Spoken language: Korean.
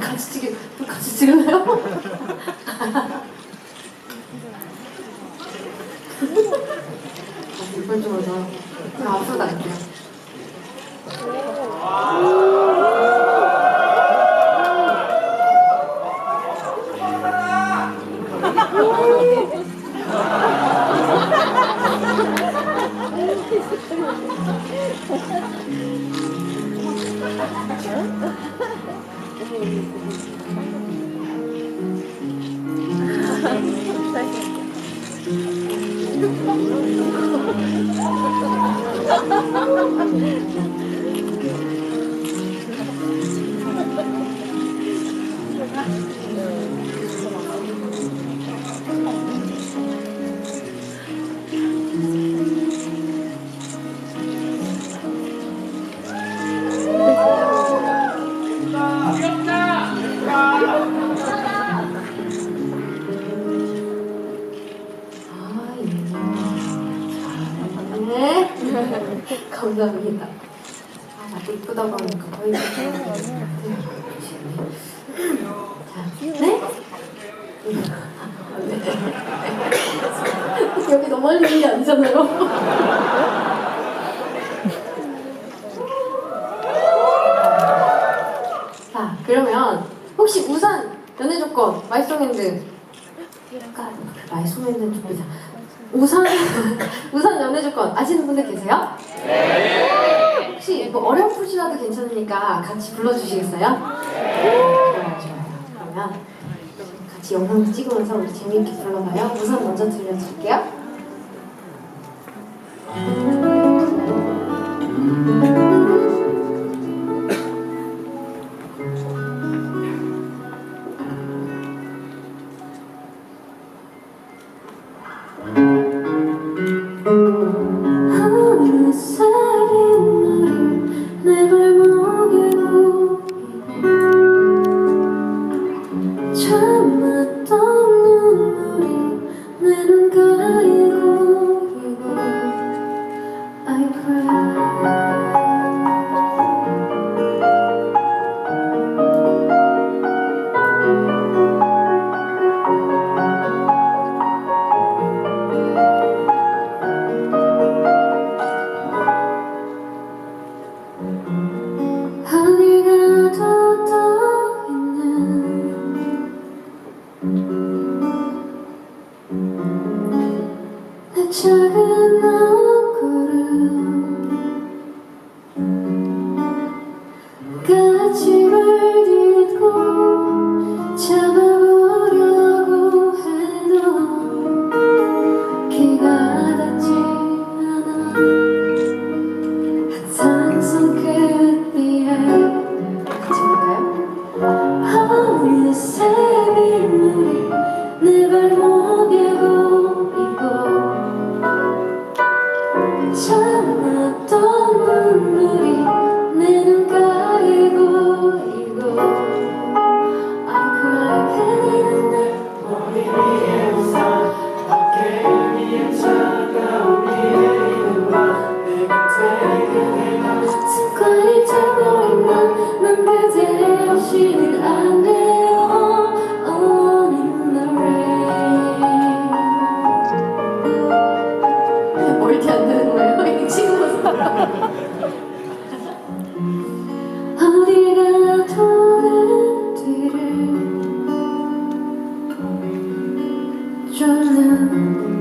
같이 찍 같이 찍을래요? 이번 주로 저 제가 앞으로 나갈게요. 아, 예. 네. 감사합니다. 아, 나도 이쁘다고 하니까 거의 다 자, 네? 여기 너무 할 일이 아니잖아요. 자, 그러면 혹시 우산 연애 조건 마이송핸드 약간 마이송핸드 조건이자 우산 우산 연애 조건 아시는 분들 계세요? 네. 혹시 뭐 어렴풋이라도 괜찮으니까 같이 불러주시겠어요? 네. 그러면 같이 영상도 찍으면서 우리 재미있게 불러봐요. 우선 먼저 들려드릴게요. 작은 옷구름 가치를 딛고 쫓는